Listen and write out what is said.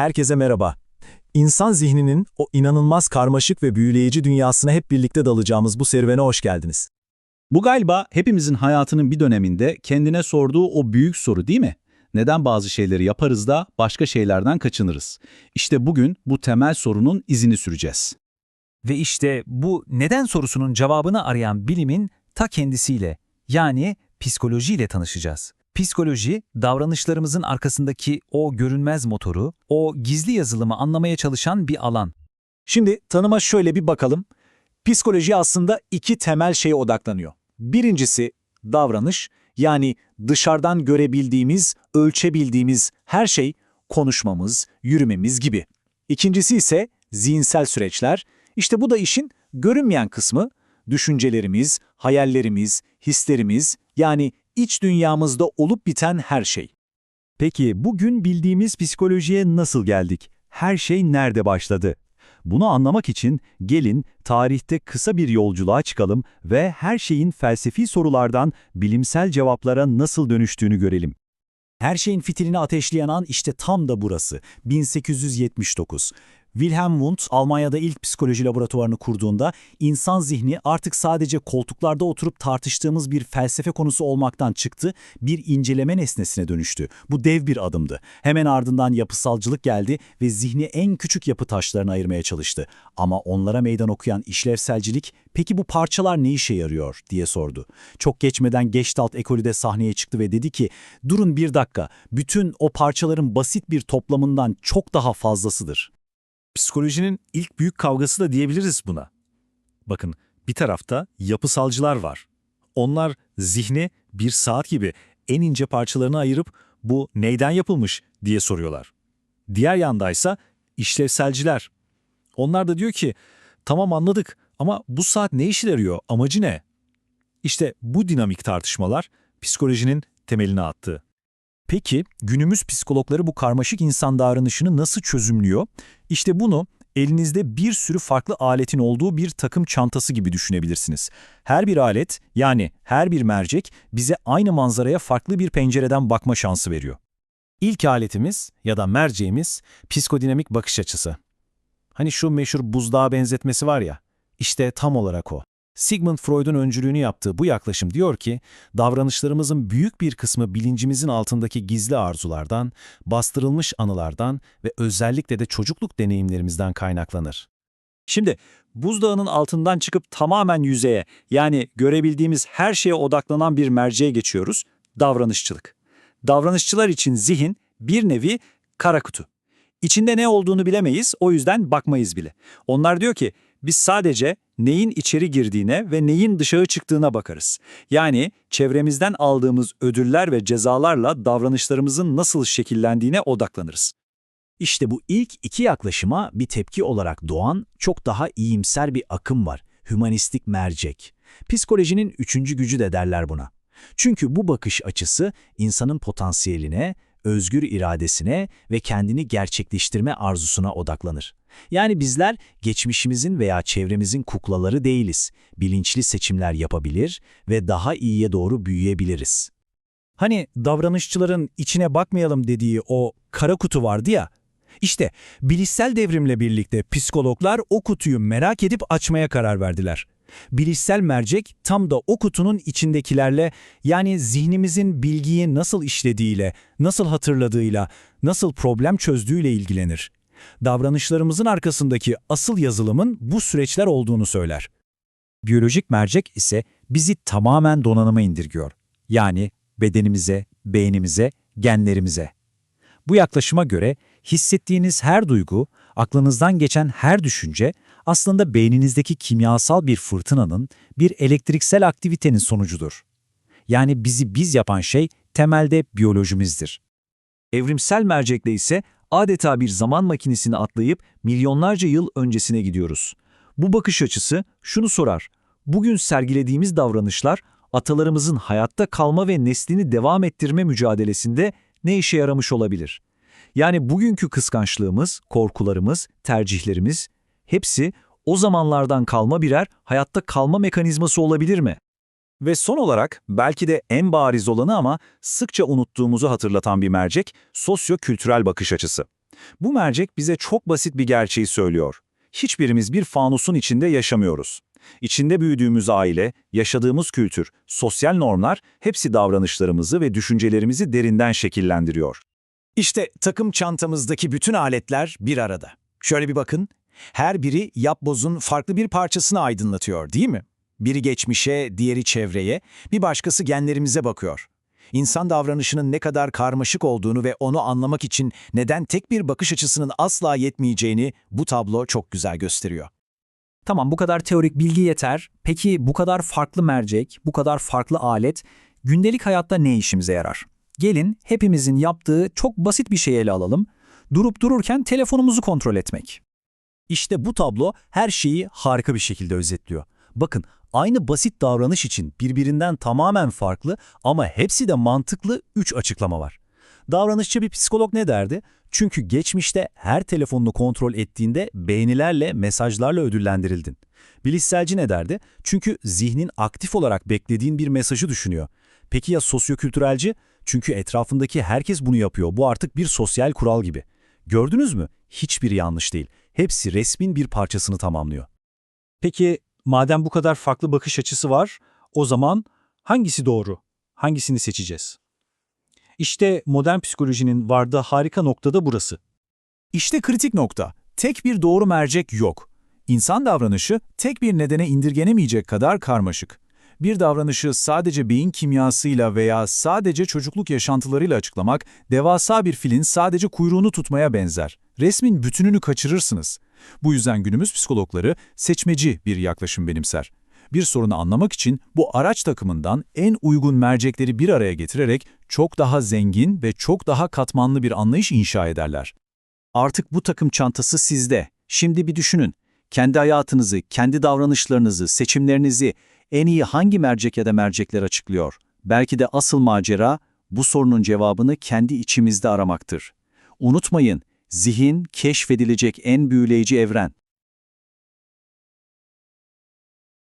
Herkese merhaba. İnsan zihninin o inanılmaz karmaşık ve büyüleyici dünyasına hep birlikte dalacağımız bu serüvene hoş geldiniz. Bu galiba hepimizin hayatının bir döneminde kendine sorduğu o büyük soru değil mi? Neden bazı şeyleri yaparız da başka şeylerden kaçınırız? İşte bugün bu temel sorunun izini süreceğiz. Ve işte bu neden sorusunun cevabını arayan bilimin ta kendisiyle yani psikolojiyle tanışacağız. Psikoloji, davranışlarımızın arkasındaki o görünmez motoru, o gizli yazılımı anlamaya çalışan bir alan. Şimdi tanıma şöyle bir bakalım. Psikoloji aslında iki temel şeye odaklanıyor. Birincisi davranış, yani dışarıdan görebildiğimiz, ölçebildiğimiz her şey, konuşmamız, yürümemiz gibi. İkincisi ise zihinsel süreçler. İşte bu da işin görünmeyen kısmı, düşüncelerimiz, hayallerimiz, hislerimiz, yani iç dünyamızda olup biten her şey. Peki bugün bildiğimiz psikolojiye nasıl geldik? Her şey nerede başladı? Bunu anlamak için gelin tarihte kısa bir yolculuğa çıkalım ve her şeyin felsefi sorulardan bilimsel cevaplara nasıl dönüştüğünü görelim. Her şeyin fitilini ateşleyen an işte tam da burası. 1879. Wilhelm Wundt Almanya'da ilk psikoloji laboratuvarını kurduğunda insan zihni artık sadece koltuklarda oturup tartıştığımız bir felsefe konusu olmaktan çıktı, bir inceleme nesnesine dönüştü. Bu dev bir adımdı. Hemen ardından yapısalcılık geldi ve zihni en küçük yapı taşlarına ayırmaya çalıştı. Ama onlara meydan okuyan işlevselcilik, peki bu parçalar ne işe yarıyor diye sordu. Çok geçmeden Gestalt ekolü de sahneye çıktı ve dedi ki, durun bir dakika, bütün o parçaların basit bir toplamından çok daha fazlasıdır. Psikolojinin ilk büyük kavgası da diyebiliriz buna. Bakın bir tarafta yapısalcılar var. Onlar zihni bir saat gibi en ince parçalarına ayırıp bu neyden yapılmış diye soruyorlar. Diğer yandaysa işlevselciler. Onlar da diyor ki tamam anladık ama bu saat ne işe yarıyor, amacı ne? İşte bu dinamik tartışmalar psikolojinin temelini attı. Peki günümüz psikologları bu karmaşık insan davranışını nasıl çözümlüyor? İşte bunu elinizde bir sürü farklı aletin olduğu bir takım çantası gibi düşünebilirsiniz. Her bir alet yani her bir mercek bize aynı manzaraya farklı bir pencereden bakma şansı veriyor. İlk aletimiz ya da merceğimiz psikodinamik bakış açısı. Hani şu meşhur buzdağı benzetmesi var ya, işte tam olarak o. Sigmund Freud'un öncülüğünü yaptığı bu yaklaşım diyor ki, davranışlarımızın büyük bir kısmı bilincimizin altındaki gizli arzulardan, bastırılmış anılardan ve özellikle de çocukluk deneyimlerimizden kaynaklanır. Şimdi buzdağının altından çıkıp tamamen yüzeye yani görebildiğimiz her şeye odaklanan bir merceğe geçiyoruz, davranışçılık. Davranışçılar için zihin bir nevi kara kutu. İçinde ne olduğunu bilemeyiz, o yüzden bakmayız bile. Onlar diyor ki, biz sadece neyin içeri girdiğine ve neyin dışarı çıktığına bakarız. Yani çevremizden aldığımız ödüller ve cezalarla davranışlarımızın nasıl şekillendiğine odaklanırız. İşte bu ilk iki yaklaşıma bir tepki olarak doğan çok daha iyimser bir akım var. Hümanistik mercek. Psikolojinin üçüncü gücü de derler buna. Çünkü bu bakış açısı insanın potansiyeline, özgür iradesine ve kendini gerçekleştirme arzusuna odaklanır. Yani bizler geçmişimizin veya çevremizin kuklaları değiliz. Bilinçli seçimler yapabilir ve daha iyiye doğru büyüyebiliriz. Hani davranışçıların içine bakmayalım dediği o kara kutu vardı ya, işte bilişsel devrimle birlikte psikologlar o kutuyu merak edip açmaya karar verdiler. Bilişsel mercek tam da o kutunun içindekilerle yani zihnimizin bilgiyi nasıl işlediğiyle, nasıl hatırladığıyla, nasıl problem çözdüğüyle ilgilenir. Davranışlarımızın arkasındaki asıl yazılımın bu süreçler olduğunu söyler. Biyolojik mercek ise bizi tamamen donanıma indirgiyor. Yani bedenimize, beynimize, genlerimize. Bu yaklaşıma göre hissettiğiniz her duygu, aklınızdan geçen her düşünce aslında beyninizdeki kimyasal bir fırtınanın, bir elektriksel aktivitenin sonucudur. Yani bizi biz yapan şey temelde biyolojimizdir. Evrimsel mercekle ise adeta bir zaman makinesini atlayıp milyonlarca yıl öncesine gidiyoruz. Bu bakış açısı şunu sorar. Bugün sergilediğimiz davranışlar atalarımızın hayatta kalma ve neslini devam ettirme mücadelesinde ne işe yaramış olabilir? Yani bugünkü kıskançlığımız, korkularımız, tercihlerimiz hepsi o zamanlardan kalma birer hayatta kalma mekanizması olabilir mi? Ve son olarak belki de en bariz olanı ama sıkça unuttuğumuzu hatırlatan bir mercek, sosyo-kültürel bakış açısı. Bu mercek bize çok basit bir gerçeği söylüyor. Hiçbirimiz bir fanusun içinde yaşamıyoruz. İçinde büyüdüğümüz aile, yaşadığımız kültür, sosyal normlar hepsi davranışlarımızı ve düşüncelerimizi derinden şekillendiriyor. İşte takım çantamızdaki bütün aletler bir arada. Şöyle bir bakın. Her biri yapbozun farklı bir parçasını aydınlatıyor değil mi? Biri geçmişe, diğeri çevreye, bir başkası genlerimize bakıyor. İnsan davranışının ne kadar karmaşık olduğunu ve onu anlamak için neden tek bir bakış açısının asla yetmeyeceğini bu tablo çok güzel gösteriyor. Tamam bu kadar teorik bilgi yeter. Peki bu kadar farklı mercek, bu kadar farklı alet gündelik hayatta ne işimize yarar? Gelin hepimizin yaptığı çok basit bir şey ele alalım. Durup dururken telefonumuzu kontrol etmek. İşte bu tablo her şeyi harika bir şekilde özetliyor. Bakın, aynı basit davranış için birbirinden tamamen farklı ama hepsi de mantıklı 3 açıklama var. Davranışçı bir psikolog ne derdi? Çünkü geçmişte her telefonunu kontrol ettiğinde beğenilerle, mesajlarla ödüllendirildin. Bilişselci ne derdi? Çünkü zihnin aktif olarak beklediğin bir mesajı düşünüyor. Peki ya sosyokültürelci? Çünkü etrafındaki herkes bunu yapıyor. Bu artık bir sosyal kural gibi. Gördünüz mü? Hiçbiri yanlış değil. Hepsi resmin bir parçasını tamamlıyor. Peki madem bu kadar farklı bakış açısı var, o zaman hangisi doğru? Hangisini seçeceğiz? İşte modern psikolojinin vardığı harika nokta da burası. İşte kritik nokta. Tek bir doğru mercek yok. İnsan davranışı tek bir nedene indirgenemeyecek kadar karmaşık. Bir davranışı sadece beyin kimyasıyla veya sadece çocukluk yaşantılarıyla açıklamak, devasa bir filin sadece kuyruğunu tutmaya benzer. Resmin bütününü kaçırırsınız. Bu yüzden günümüz psikologları seçmeci bir yaklaşım benimser. Bir sorunu anlamak için bu araç takımından en uygun mercekleri bir araya getirerek çok daha zengin ve çok daha katmanlı bir anlayış inşa ederler. Artık bu takım çantası sizde. Şimdi bir düşünün. Kendi hayatınızı, kendi davranışlarınızı, seçimlerinizi en iyi hangi mercek ya da mercekler açıklıyor? Belki de asıl macera bu sorunun cevabını kendi içimizde aramaktır. Unutmayın, zihin keşfedilecek en büyüleyici evren.